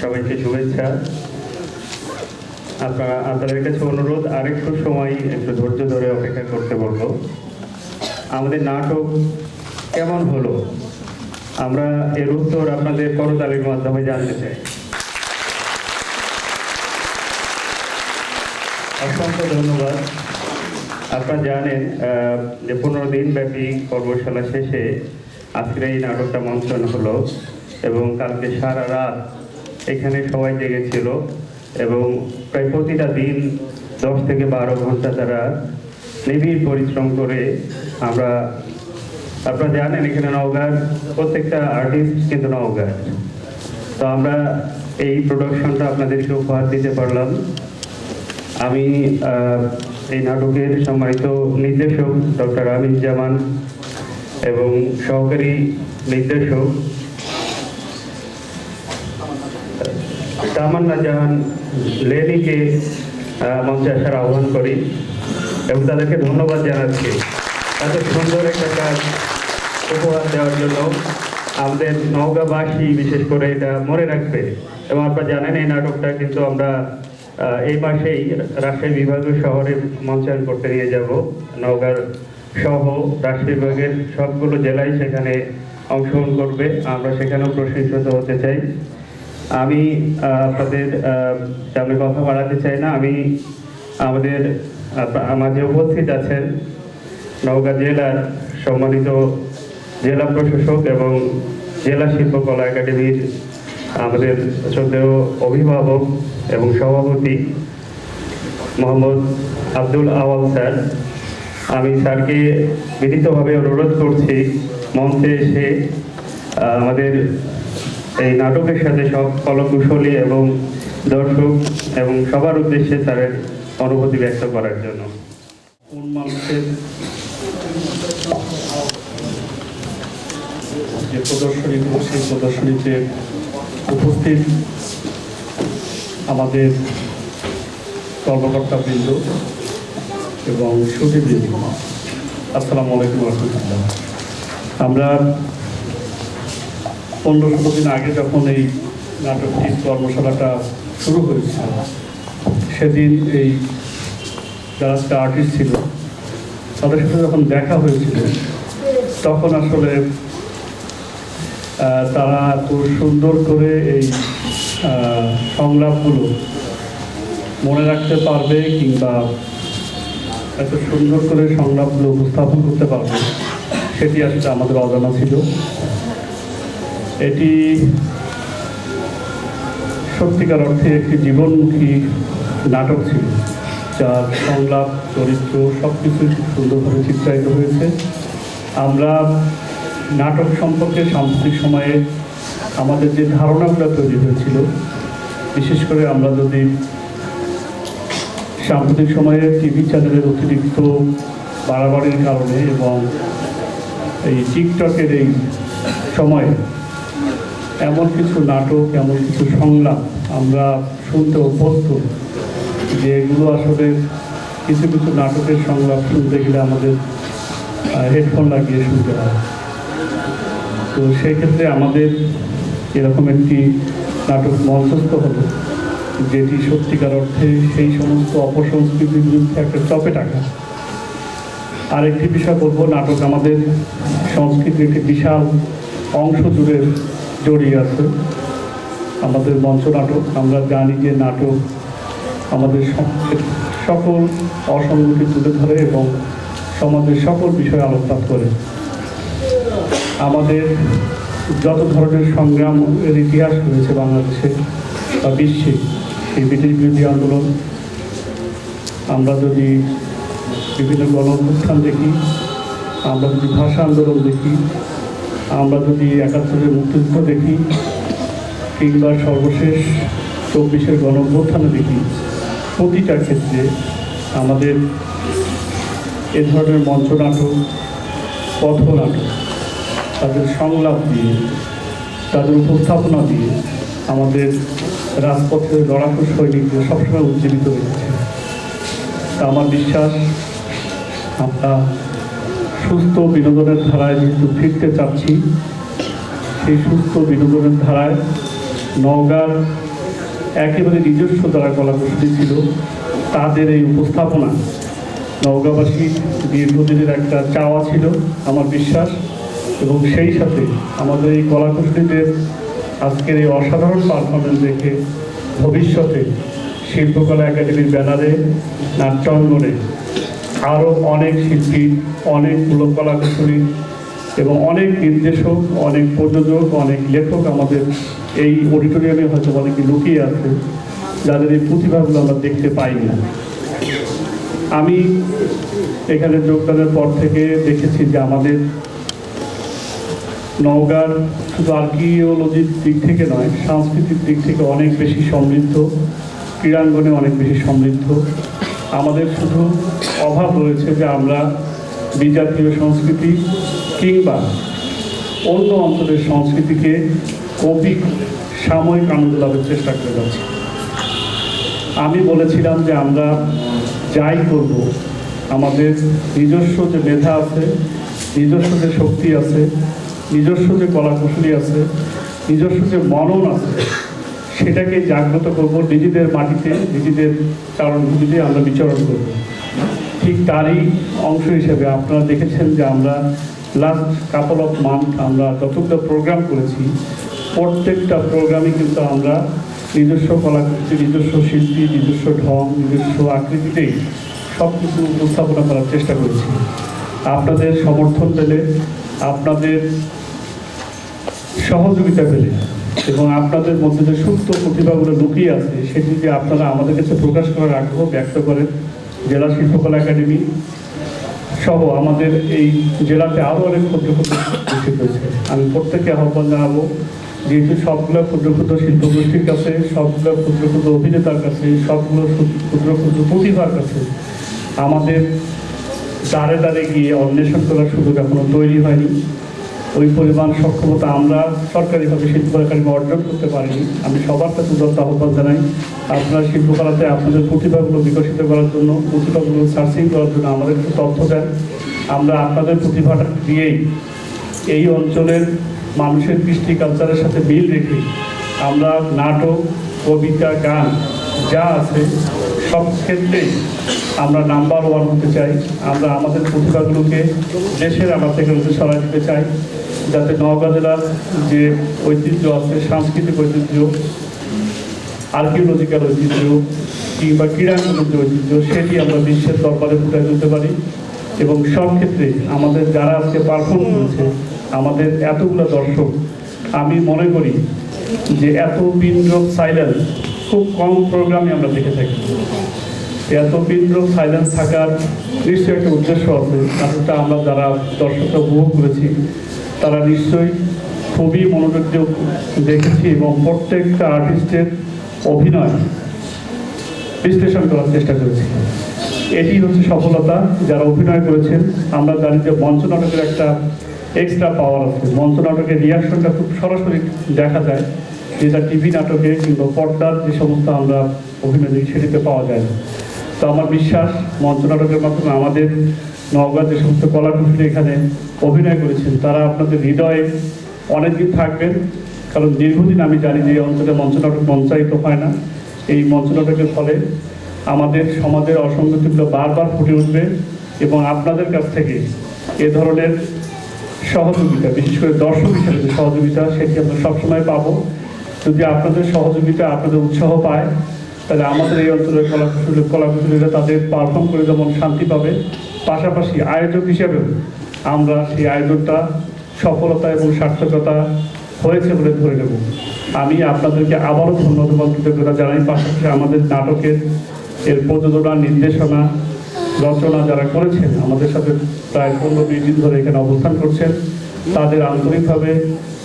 সবাইকে শুভেচ্ছা। আপনারা, আপনাদের কাছে অনুরোধ, আরেকটু সময়, একটু ধৈর্য ধরে অপেক্ষা করতে বলব। আমাদের নাটক কেমন হলো? আমরা এর উত্তর আপনাদের করতালির মাধ্যমে জানতে চাই। অসংখ্য ধন্যবাদ। আপনারা জানেন যে পনেরো দিন ব্যাপী কর্মশালা শেষে আজকের এই নাটকটা মঞ্চন হলো এবং কালকে সারা রাত এখানে সবাই জেগেছিল এবং প্রায় প্রতিটা দিন দশ থেকে বারো ঘণ্টা তারা নিবিড় পরিশ্রম করে আমরা, আপনারা জানেন এখানে নওগাঁর প্রত্যেকটা আর্টিস্ট কিন্তু নওগাঁর। তো আমরা এই প্রোডাকশনটা আপনাদেরকে উপহার দিতে পারলাম। আমি এই নাটকের সম্মানিত নির্দেশক ডক্টর আমিন জামান এবং সহকারী নির্দেশক তামান্না জাহান লেনিকে মঞ্চে আসার আহ্বান করি এবং তাদেরকে ধন্যবাদ জানাচ্ছি। এত সুন্দর একটা কাজ উপহার দেওয়ার জন্য আমাদের নওগাঁবাসী বিশেষ করে এটা মনে রাখবে। এবং আপনারা জানেন এই নাটকটা কিন্তু আমরা এই মাসেই রাজশাহী বিভাগীয় শহরে মঞ্চায়ন করতে নিয়ে যাব, নওগাঁর সহ রাজশাহী বিভাগের সবগুলো জেলায় সেখানে অংশগ্রহণ করবে। আমরা সেখানেও প্রশংসিত হতে চাই। আমি আপনাদের সামনে কথা বাড়াতে চাই না। আমি আমাদের মাঝে উপস্থিত আছেন নওগাঁ জেলার সম্মানিত জেলা প্রশাসক এবং জেলা শিল্পকলা একাডেমির আমাদের শ্রদ্ধেয় অভিভাবক এবং সভাপতি মোহাম্মদ আব্দুল আওয়াল স্যার। আমি স্যারকে বিনীতভাবে অনুরোধ করছি, মঞ্চে এসে আমাদের এই নাটকের সাথে সব কলকুশলী এবং দর্শক এবং সবার উদ্দেশ্যে স্যারের অনুভূতি ব্যক্ত করার জন্য। মানুষের যে প্রদর্শনী, সেই প্রদর্শনীতে উপস্থিত আমাদের কর্মকর্তাবৃন্দ এবং সুদীবৃন্দ আসসালামু আলাইকুম রহমতুল্লাহ। আমরা পনেরো ষোলো দিন আগে যখন এই নাটকটির কর্মশালাটা শুরু হয়েছিল, সেদিন এই যারা একটা আর্টিস্ট ছিল, তাদের সাথে যখন দেখা হয়েছিল, তখন আসলে তারা এত সুন্দর করে এই সংলাপগুলো মনে রাখতে পারবে কিংবা এত সুন্দর করে সংলাপগুলো উপস্থাপন করতে পারবে, সেটি আসলে আমাদের অজানা ছিল। এটি সত্যিকার অর্থে একটি জীবনমুখী নাটক ছিল, যার সংলাপ, চরিত্র সব কিছুই খুব সুন্দরভাবে চিত্রায়িত হয়েছে। আমরা নাটক সম্পর্কে সাম্প্রতিক সময়ে আমাদের যে ধারণাগুলো তৈরি হয়েছিল, বিশেষ করে আমরা যদি সাম্প্রতিক সময়ে টিভি চ্যানেলের অতিরিক্ত বাড়াবাড়ির কারণে এবং এই টিকটকের এই সময়ে এমন কিছু নাটক, এমন কিছু সংলাপ আমরা শুনতে অভ্যস্ত যে এগুলো আসলে কিছু কিছু নাটকের সংলাপ শুনতে গেলে আমাদের হেডফোন লাগিয়ে শুনতে হয়। তো সেক্ষেত্রে আমাদের এরকম একটি নাটক মঞ্চস্থ হলো। যেটি সত্যিকার অর্থে সেই সমস্ত অপসংস্কৃতির বিরুদ্ধে একটা চপে টাকা। আরেকটি বিষয় বলব, নাটক আমাদের সংস্কৃতির একটি বিশাল অংশ জুড়ে জড়িয়ে আছে। আমাদের মঞ্চ নাটক, আমরা জানি যে নাটক আমাদের সকল অসঙ্গতি তুলে ধরে এবং সমাজের সকল বিষয়ে আলোকপাত করে। আমাদের যত ধরনের সংগ্রামের ইতিহাস রয়েছে বাংলাদেশে বা বিশ্বে এই বিরোধী আন্দোলন। আমরা যদি বিভিন্ন গণ অনুষ্ঠান দেখি, আমরা যদি ভাষা আন্দোলন দেখি, আমরা যদি একাত্তরের মুক্তিযুদ্ধ দেখি, কিংবা সর্বশেষ চব্বিশের গণ অভ্যুত্থানে দেখি, প্রতিটা ক্ষেত্রে আমাদের এ ধরনের মঞ্চ মঞ্চনাটক পথনাটক, তাদের সংলাপ দিয়ে, তাদের উপস্থাপনা দিয়ে আমাদের রাজপথের লড়াকু সৈনিকদের সবসময় উজ্জীবিত তা আমার বিশ্বাস, আমরা সুস্থ বিনোদনের ধারায় যেহেতু ফিরতে চাচ্ছি, সেই সুস্থ বিনোদনের ধারায় নওগাঁর একেবারে নিজস্ব দ্বারা কলাকুশলী ছিল, তাদের এই উপস্থাপনা নওগাঁবাসীর দীর্ঘদিনের একটা চাওয়া ছিল, আমার বিশ্বাস, এবং সেই সাথে আমাদের এই কলাকুশলীদের আজকের এই অসাধারণ পারফরমেন্স দেখে ভবিষ্যতে শিল্পকলা একাডেমির ব্যানারে নাট্যাঙ্গনে আরও অনেক শিল্পী অনেকগুলো কলাকুশলী এবং অনেক নির্দেশক, অনেক প্রযোজক, অনেক লেখক আমাদের এই অডিটোরিয়ামে হয়তো অনেকে লুকিয়ে আছে, যাদের এই প্রতিভাগুলো আমরা দেখতে পাই না। আমি এখানে যোগদানের পর থেকে দেখেছি যে আমাদের নওগাঁর শুধু আর্কিওলজির দিক থেকে নয়, সাংস্কৃতিক দিক থেকে অনেক বেশি সমৃদ্ধ, ক্রীড়াঙ্গনে অনেক বেশি সমৃদ্ধ। আমাদের শুধু অভাব রয়েছে যে আমরা বিজাতীয় সংস্কৃতি কিংবা অন্য অঞ্চলের সংস্কৃতিকে কবি সাময়িক আনন্দ লাভের চেষ্টা করে যাচ্ছি। আমি বলেছিলাম যে আমরা যাই করব, আমাদের নিজস্ব যে মেধা আছে, নিজস্ব যে শক্তি আছে নিজস্ব যে কলাকুশলী আছে, নিজস্ব যে মনন আছে, সেটাকে জাগ্রত করব, নিজেদের মাটিতে, নিজেদের চারণভূমিতে আমরা বিচরণ করব। ঠিক তারই অংশ হিসেবে আপনারা দেখেছেন যে আমরা লাস্ট কাপল অফ মান্থ আমরা যতগুলো প্রোগ্রাম করেছি, প্রত্যেকটা প্রোগ্রামে কিন্তু আমরা নিজস্ব কলাকৃতি, নিজস্ব শিল্পী, নিজস্ব ঢং, নিজস্ব আকৃতিতেই সব কিছু উপস্থাপনা করার চেষ্টা করেছি। আপনাদের সমর্থন পেলে আপনাদের সহযোগিতা পেলে এবং আপনাদের মধ্যে যে সুপ্ত প্রতিভাগুলো লুকিয়ে আছে, সেটি যদি আপনারা আমাদের কাছে প্রকাশ করার আগ্রহ ব্যক্ত করেন, জেলা শিল্পকলা একাডেমি সহ আমাদের এই জেলাতে আরও অনেক ক্ষুদ্র ক্ষুদ্র শিল্পগোষ্ঠী রয়েছে আমি প্রত্যেকে আহ্বান জানাব, যেহেতু সবগুলো ক্ষুদ্র ক্ষুদ্র শিল্পগোষ্ঠীর কাছে, সবগুলো ক্ষুদ্র ক্ষুদ্র অভিনেতার কাছে, সবগুলো ক্ষুদ্র ক্ষুদ্র প্রতিভার কাছে আমাদের দাঁড়ে দাঁড়ে গিয়ে অন্বেষণ করার সুযোগ এখনও তৈরি হয়নি। ওই পরিমাণ সক্ষমতা আমরা সরকারিভাবে শিল্পকলাকারীকে অর্জন করতে পারিনি। আমি সবার কাছে উদাত্ত আহ্বান জানাই, আপনার শিল্পকলাতে আপনাদের প্রতিভাগুলো বিকশিত করার জন্য, প্রতিভাগুলো সার্চিং করার জন্য আমাদের একটু তথ্য দেন। আমরা আপনাদের প্রতিভাটা দিয়েই এই অঞ্চলের মানুষের কৃষ্টি কালচারের সাথে মিল রেখে আমরা নাটক, কবিতা, গান যা আছে সব ক্ষেত্রেই আমরা নাম্বার ওয়ান হতে চাই। আমরা আমাদের প্রতিভাগুলোকে দেশের আমার থেকে সরাই দিতে চাই, যাতে নওগাঁ জেলার যে ঐতিহ্য আছে, সাংস্কৃতিক ঐতিহ্য আর্কিওলজিক্যাল ঐতিহ্য, কিংবা ক্রীড়াঙ্গনের যে ঐতিহ্য, সেটি আমরা বিশ্বের দরবারে ফুটে তুলতে পারি। এবং সব ক্ষেত্রে আমাদের যারা আজকে পারফর্ম করেছে, আমাদের এতগুলো দর্শক, আমি মনে করি যে এত পিন্ড্রপ সাইলেন্স খুব কম প্রোগ্রামে আমরা দেখে থাকি। এত পিন্ড্রপ সাইলেন্স থাকার নিশ্চয়ই একটা উদ্দেশ্য আছে। নাটকটা আমরা যারা দর্শকরা উপভোগ করেছি, তারা নিশ্চয়ই খুবই মনোযোগ দেখেছি এবং প্রত্যেকটা আর্টিস্টের অভিনয় বিশ্লেষণ করার চেষ্টা করেছি। এটি হচ্ছে সফলতা, যারা অভিনয় করেছেন, আমরা জানি যে মঞ্চ নাটকের একটা এক্সট্রা পাওয়ার আছে। মঞ্চ নাটকের রিয়াকশনটা খুব সরাসরি দেখা যায়, যেটা টিভি নাটকে কিংবা পর্দার যে সমস্ত আমরা অভিনয় সেটিতে পাওয়া যায় না। তো আমার বিশ্বাস নাটকের মাধ্যমে আমাদের নওগাঁ যে সমস্ত কলাকুশলী এখানে অভিনয় করেছেন, তারা আপনাদের হৃদয়ে অনেকদিন থাকবেন। কারণ দীর্ঘদিন আমি জানি যে অঞ্চলে মঞ্চ নাটক মঞ্চায়িত হয় না। এই মঞ্চ নাটকের ফলে আমাদের সমাজের অসঙ্গতিগুলো বারবার ফুটে উঠবে এবং আপনাদের কাছ থেকে এ ধরনের সহযোগিতা, বিশেষ করে দর্শক হিসেবে যে সহযোগিতা, সেটি আমরা সবসময় পাবো। যদি আপনাদের সহযোগিতা, আপনাদের উৎসাহ পায় তাহলে আমাদের এই অঞ্চলের কলাকুশলী কলাকুশলীরা তাদের পারফর্ম করে যেমন শান্তি পাবে, পাশাপাশি আয়োজক হিসেবেও আমরা সেই আয়োজনটা সফলতা এবং সার্থকতা হয়েছে বলে ধরে নেব। আমি আপনাদেরকে আবারও ধন্যবাদ কৃতজ্ঞতা জানাই। পাশাপাশি আমাদের নাটকের এর প্রযোজনা, নির্দেশনা, রচনা যারা করেছেন, আমাদের সাথে প্রায় পনেরো বিশ দিন ধরে এখানে অবস্থান করছেন, তাদের আন্তরিকভাবে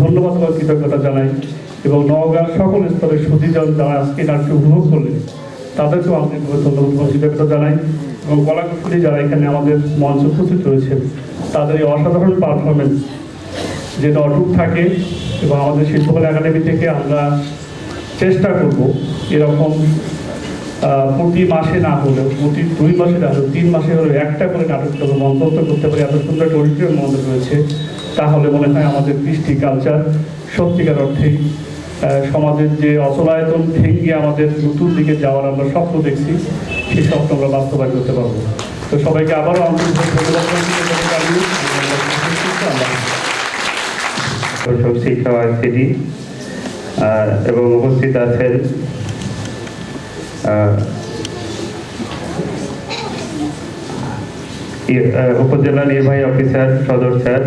ধন্যবাদ কৃতজ্ঞতা জানাই। এবং নওগাঁর সকল স্তরের সুদীজন যারা আজকে নাটকে উপভোগ করলেন তাদেরকেও আন্তরিকভাবে ধন্যবাদ কৃতজ্ঞতা জানাই। এবং কলাকুশলী যারা এখানে আমাদের মঞ্চ উপস্থিত রয়েছেন, তাদের এই অসাধারণ পারফরমেন্স যেটা অটুট থাকে এবং আমাদের শিল্পকলা একাডেমি থেকে আমরা চেষ্টা করব এরকম প্রতি মাসে না হলেও, প্রতি দুই মাসে না হলেও, তিন মাসে হলেও একটা করে নাটক যখন মন্তব্য করতে পারি, এত সুন্দর একটা অডিটোরিয়াম আমাদের রয়েছে, তাহলে মনে হয় আমাদের কৃষ্টি কালচার সত্যিকার অর্থেই সমাজের যে অচলায়তন ভেঙে আমাদের নতুন দিকে যাওয়ার আমরা স্বপ্ন দেখছি সেই স্বপ্ন আমরা বাস্তবায়ন করতে পারব। তো সবাইকে আবারও দর্শক শিক্ষা আইসিডি এবং উপস্থিত আছেন আহ, উপজেলা নির্বাহী অফিসার সদর স্যার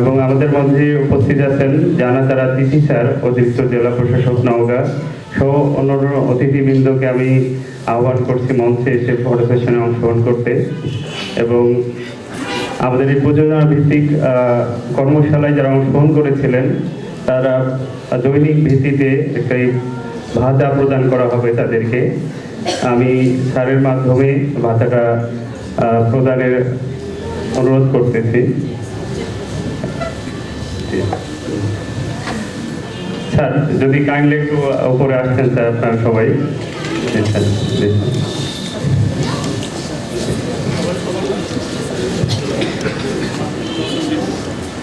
এবং আমাদের মধ্যে উপস্থিত আছেন জানা তারা তিথি স্যার, অতিরিক্ত জেলা প্রশাসক নওগাঁ সহ অন্যান্য অতিথিবৃন্দকে আমি আহ্বান করছি মঞ্চে এসে ফটো সেশনে অংশগ্রহণ করতে। এবং আমাদের এই প্রযোজনা ভিত্তিক কর্মশালায় যারা অংশগ্রহণ করেছিলেন, তারা দৈনিক ভিত্তিতে একটি ভাতা প্রদান করা হবে তাদেরকে। আমি স্যারের মাধ্যমে ভাতাটা প্রদানের অনুরোধ করতেছি। স্যার, যদি কাইন্ডলি একটু উপরে আসতেন স্যার, আপনার সবাই।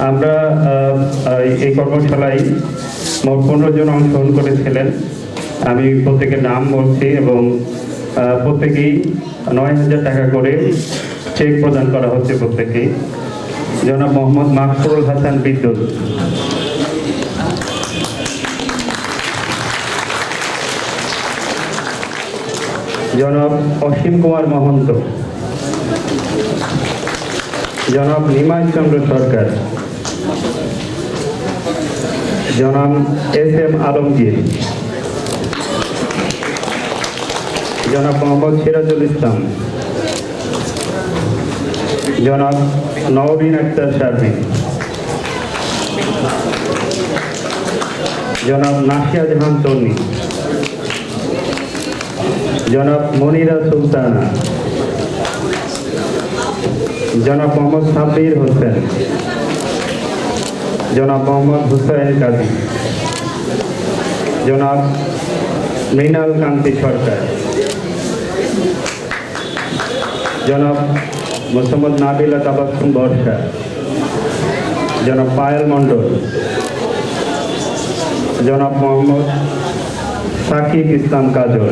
আমরা এই কর্মশালায় মোট পনেরো জন অংশগ্রহণ করেছিলেন। আমি প্রত্যেকের নাম বলছি এবং প্রত্যেকেই নয় হাজার টাকা করে চেক প্রদান করা হচ্ছে প্রত্যেকেই। জনাব মোহাম্মদ মাকসুরুল হাসান বিদ্যুৎ। জনাব অসীম কুমার মহন্ত। জনাব নিমাই চন্দ্র সরকার। জনাব এস এম আলমগীর। জনাব মোহাম্মদ সিরাজুল ইসলাম। জনাব নওরিন আক্তার শারমিন জনাব নাসিয়া জাহান তন্নি। জনাব মনিরা সুলতানা। জনাব মোহাম্মদ সাব্বির হোসেন। জনাব মোহাম্মদ হুসাইন কাজী। জনাব মৃণাল কান্তি সরকার। জনাব মোহাম্মদ নাবিলা তাবাসুম বর্ষা জনাব পায়েল মণ্ডল জনাব মোহাম্মদ সাকিব ইসলাম কাজল